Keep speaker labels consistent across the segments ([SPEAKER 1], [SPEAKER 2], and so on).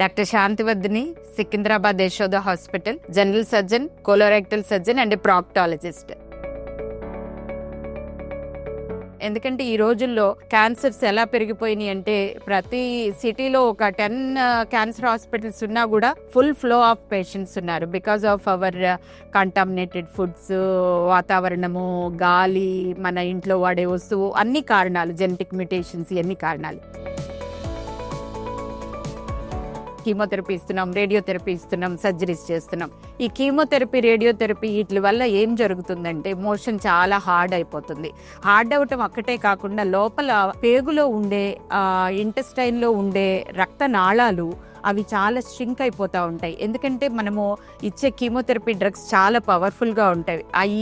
[SPEAKER 1] Doctor Shantivardhini Secunderabad Yashoda hospital general surgeon colorectal surgeon and proctologist. ఎందుకంటే ఈ రోజుల్లో cancers ఎలా పెరిగిపోయినాయి అంటే ప్రతి సిటీలో ఒక టెన్ క్యాన్సర్ హాస్పిటల్స్ ఉన్నా కూడా ఫుల్ ఫ్లో ఆఫ్ పేషెంట్స్ ఉన్నారు. Because of our contaminated foods వాతావరణము గాలి మన ఇంట్లో వాడే వస్తువు అన్ని కారణాలు జెనెటిక్ మ్యూటేషన్స్ ఇవన్నీ కారణాలు. కీమోథెరపీ ఇస్తున్నాం రేడియోథెరపీ ఇస్తున్నాం సర్జరీస్ చేస్తున్నాం. ఈ కీమోథెరపీ రేడియోథెరపీ వీటి వల్ల ఏం జరుగుతుందంటే మోషన్ చాలా హార్డ్ అయిపోతుంది. హార్డ్ అవటం ఒక్కటే కాకుండా లోపల పేగులో ఉండే ఇంటెస్టైన్లో ఉండే రక్తనాళాలు అవి చాలా స్ట్రింక్ అయిపోతూ ఉంటాయి. ఎందుకంటే మనము ఇచ్చే కీమోథెరపీ డ్రగ్స్ చాలా పవర్ఫుల్గా ఉంటాయి. అవి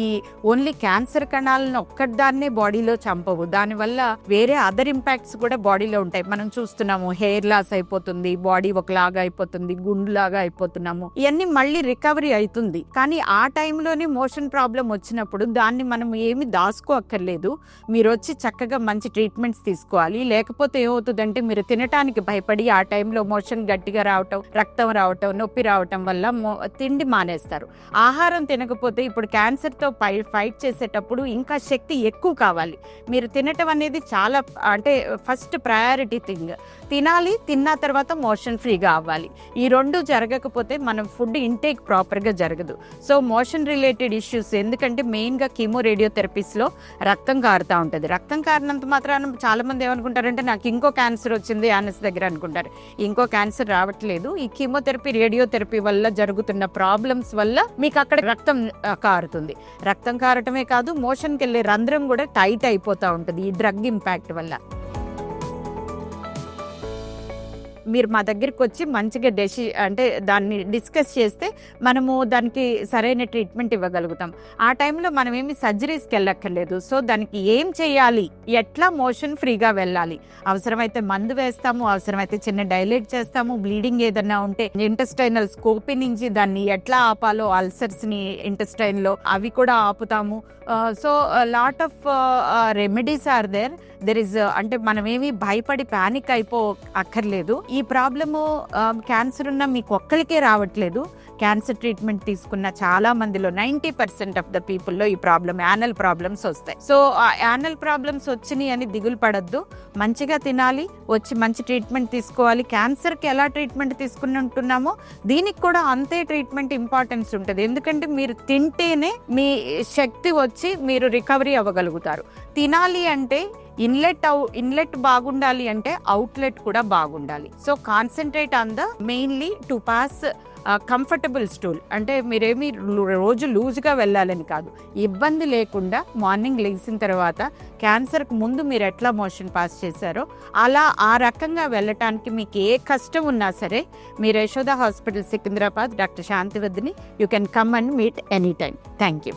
[SPEAKER 1] ఓన్లీ క్యాన్సర్ కణాలను ఒక్కదాన్నే బాడీలో చంపవు. దానివల్ల వేరే అదర్ ఇంపాక్ట్స్ కూడా బాడీలో ఉంటాయి. మనం చూస్తున్నాము హెయిర్ లాస్ అయిపోతుంది బాడీ ఒకలాగా అయిపోతుంది గుండులాగా అయిపోతున్నాము. ఇవన్నీ మళ్ళీ రికవరీ అవుతుంది కానీ ఆ టైంలోనే మోషన్ ప్రాబ్లం వచ్చినప్పుడు దాన్ని మనం ఏమి దాచుకోక్కర్లేదు. మీరు వచ్చి చక్కగా మంచి ట్రీట్మెంట్స్ తీసుకోవాలి. లేకపోతే ఏమవుతుందంటే మీరు తినటానికి భయపడి ఆ టైంలో మోషన్ గట్టిగా రావటం రక్తం రావటం నొప్పి రావటం వల్ల మో- తిండి మానేస్తారు. ఆహారం తినకపోతే ఇప్పుడు క్యాన్సర్తో పై ఫైట్ చేసేటప్పుడు ఇంకా శక్తి ఎక్కువ కావాలి. మీరు తినటం అనేది చాలా అంటే ఫస్ట్ ప్రయారిటీ థింగ్. తినాలి తిన్న తర్వాత మోషన్ ఫ్రీగా అవ్వాలి. ఈ రెండు జరగకపోతే మనం ఫుడ్ ఇంటేక్ ప్రాపర్గా జరగదు. సో మోషన్ రిలేటెడ్ ఇష్యూస్ ఎందుకంటే మెయిన్గా కీమో రేడియోథెరపీస్లో రక్తం కారుతూ ఉంటుంది. రక్తం కారినంత మాత్రాన చాలా మంది ఏమనుకుంటారంటే నాకు ఇంకో క్యాన్సర్ వచ్చింది యానస్ దగ్గర అనుకుంటారు. ఇంకో క్యాన్సర్ రావట్లేదు. ఈ కీమోథెరపీ రేడియోథెరపీ వల్ల జరుగుతున్న ప్రాబ్లమ్స్ వల్ల మీకు అక్కడ రక్తం కారుతుంది. రక్తం కారటమే కాదు మోషన్కి వెళ్ళే రంధ్రం కూడా టైట్ అయిపోతూ ఉంటుంది ఈ డ్రగ్ ఇంపాక్ట్ వల్ల. మీరు మా దగ్గరికి వచ్చి మంచిగా డెసి అంటే దాన్ని డిస్కస్ చేస్తే మనము దానికి సరైన ట్రీట్మెంట్ ఇవ్వగలుగుతాం. ఆ టైంలో మనం ఏమి సర్జరీస్కి వెళ్ళక్కర్లేదు. సో దానికి ఏం చేయాలి? ఎట్లా మోషన్ ఫ్రీగా వెళ్ళాలి? అవసరమైతే మందు వేస్తాము అవసరమైతే చిన్న డైలేట్ చేస్తాము బ్లీడింగ్ ఏదన్నా ఉంటే ఇంటెస్టైనల్ స్కోపి నుంచి దాన్ని ఎట్లా ఆపాలో అల్సర్స్ని ఇంటెస్టైన్లో అవి కూడా ఆపుతాము. So lot of remedies are there there is అంటే మనం ఏమి భయపడి ప్యానిక్ అయిపో అక్కర్లేదు ఈ ఈ ప్రాబ్లము క్యాన్సర్ ఉన్న మీకు ఒక్కరికే రావట్లేదు. క్యాన్సర్ ట్రీట్మెంట్ తీసుకున్న చాలా మందిలో నైంటీ పర్సెంట్ ఆఫ్ ద పీపుల్లో ఈ ప్రాబ్లం యానల్ ప్రాబ్లమ్స్ వస్తాయి. సో ఆ యానల్ ప్రాబ్లమ్స్ వచ్చినాయి అని దిగులు పడద్దు. మంచిగా తినాలి వచ్చి మంచి ట్రీట్మెంట్ తీసుకోవాలి. క్యాన్సర్కి ఎలా ట్రీట్మెంట్ తీసుకుంటున్నామో దీనికి కూడా అంతే ట్రీట్మెంట్ ఇంపార్టెన్స్ ఉంటుంది. ఎందుకంటే మీరు తింటేనే మీ శక్తి వచ్చి మీరు రికవరీ అవ్వగలుగుతారు. తినాలి అంటే ఇన్లెట్ అవు ఇన్లెట్ బాగుండాలి అంటే అవుట్లెట్ కూడా బాగుండాలి. So concentrate on the mainly to pass comfortable stool. అంటే మీరేమి రోజు లూజ్గా వెళ్ళాలని కాదు. ఇబ్బంది లేకుండా మార్నింగ్ లేచిన తర్వాత క్యాన్సర్కి ముందు మీరు ఎట్లా మోషన్ పాస్ చేశారో అలా ఆ రకంగా వెళ్ళటానికి మీకు ఏ కష్టం ఉన్నా సరే మీరు Yashoda hospital Secunderabad doctor Shantivardhini you can come and meet any time. Thank you.